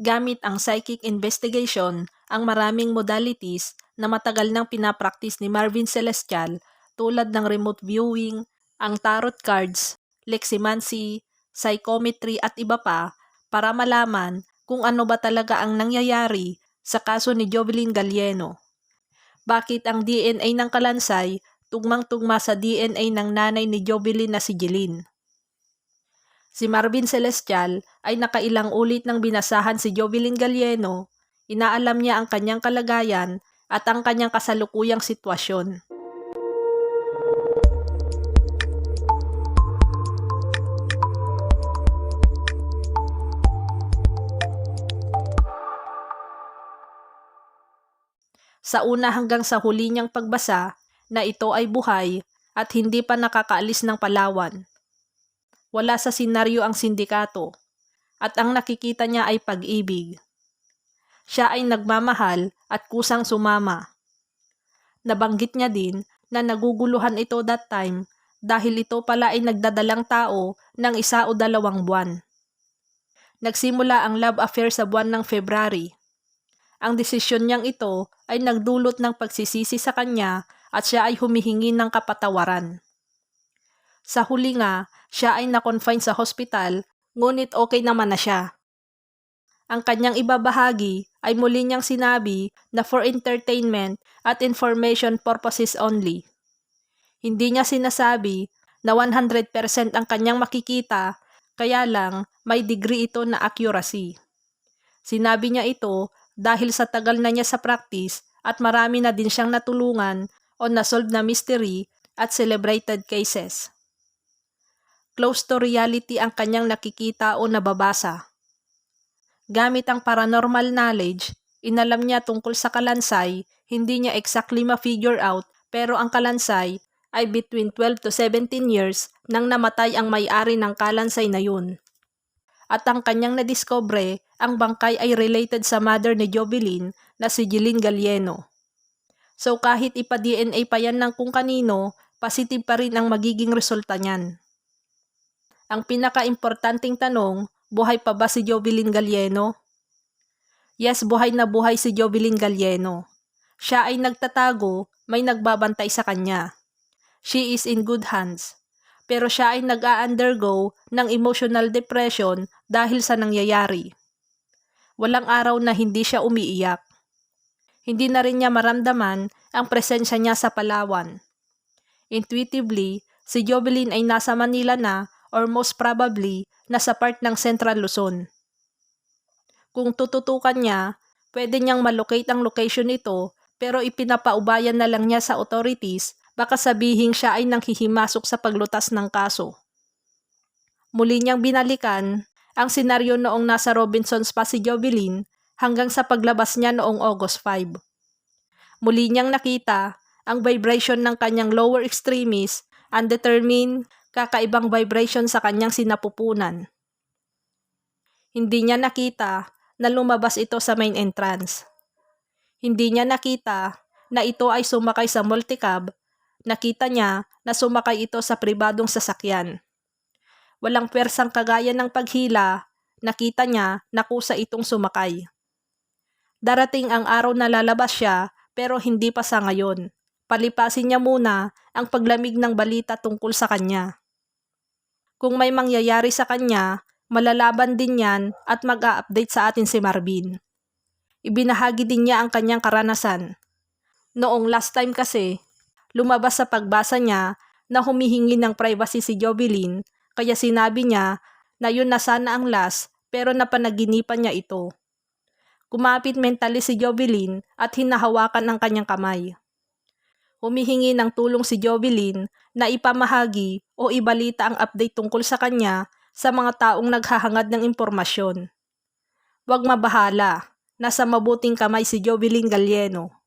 Gamit ang psychic investigation, ang maraming modalities na matagal nang pinapraktis ni Marvin Celestial tulad ng remote viewing, ang tarot cards, leximancy, psychometry at iba pa para malaman kung ano ba talaga ang nangyayari sa kaso ni Jovelyn Gallieno. Bakit ang DNA ng kalansay tugmang-tugma sa DNA ng nanay ni Jovelyn na si Jeline? Si Marvin Celestial ay nakailang ulit ng binasahan si Jovelyn Gallieno, inaalam niya ang kanyang kalagayan at ang kanyang kasalukuyang sitwasyon. Sa una hanggang sa huli niyang pagbasa na ito ay buhay at hindi pa nakakaalis ng Palawan. Wala sa senaryo ang sindikato at ang nakikita niya ay pag-ibig. Siya ay nagmamahal at kusang sumama. Nabanggit niya din na naguguluhan ito that time dahil ito pala ay nagdadalang tao ng isa o dalawang buwan. Nagsimula ang love affair sa buwan ng February. Ang desisyon niyang ito ay nagdulot ng pagsisisi sa kanya at siya ay humihingi ng kapatawaran. Sa huli nga, siya ay na-confine sa hospital ngunit okay naman na siya. Ang kanyang ibabahagi ay muli niyang sinabi na for entertainment at information purposes only. Hindi niya sinasabi na 100% ang kanyang makikita, kaya lang may degree ito na accuracy. Sinabi niya ito dahil sa tagal na niya sa practice at marami na din siyang natulungan o nasolve na mystery at celebrated cases. Close to reality ang kanyang nakikita o nababasa. Gamit ang paranormal knowledge, inalam niya tungkol sa kalansay, hindi niya exactly ma-figure out pero ang kalansay ay between 12 to 17 years nang namatay ang may-ari ng kalansay na yun. At ang kanyang nadiscobre, ang bangkay ay related sa mother ni Jovelyn na si Jeline Gallieno. So kahit ipa-DNA pa yan ng kung kanino, positive pa rin ang magiging resulta niyan. Ang pinaka-importanting tanong, buhay pa ba si Jovelyn Gallieno? Yes, buhay na buhay si Jovelyn Gallieno. Siya ay nagtatago, may nagbabantay sa kanya. She is in good hands. Pero siya ay nag-a-undergo ng emotional depression dahil sa nangyayari. Walang araw na hindi siya umiiyak. Hindi na rin niya maramdaman ang presensya niya sa Palawan. Intuitively, si Jovelyn ay nasa Manila na or most probably nasa part ng Central Luzon. Kung tututukan niya, pwede niyang malocate ang location nito pero ipinapaubayan na lang niya sa authorities baka sabihin siya ay nanghihimasok sa paglutas ng kaso. Muli niyang binalikan ang senaryo noong nasa Robinsons pa si Jovelyn hanggang sa paglabas niya noong August 5. Muli niyang nakita ang vibration ng kanyang lower extremis undetermined kakaibang vibration sa kanyang sinapupunan. Hindi niya nakita na lumabas ito sa main entrance. Hindi niya nakita na ito ay sumakay sa multicab, nakita niya na sumakay ito sa pribadong sasakyan. Walang pwersang kagaya ng paghila, nakita niya na kusa itong sumakay. Darating ang araw na lalabas siya pero hindi pa sa ngayon. Palipasin niya muna ang paglamig ng balita tungkol sa kanya. Kung may mangyayari sa kanya, malalaban din yan at mag-a-update sa atin si Marvin. Ibinahagi din niya ang kanyang karanasan. Noong last time kasi, lumabas sa pagbasa niya na humihingi ng privacy si Jovelyn kaya sinabi niya na yun na sana ang last pero napanaginipan niya ito. Kumapit mentally si Jovelyn at hinahawakan ang kanyang kamay. Humihingi ng tulong si Jovelyn na ipamahagi o ibalita ang update tungkol sa kanya sa mga taong naghahangad ng impormasyon. Huwag mabahala, nasa mabuting kamay si Jovelyn Gallieno.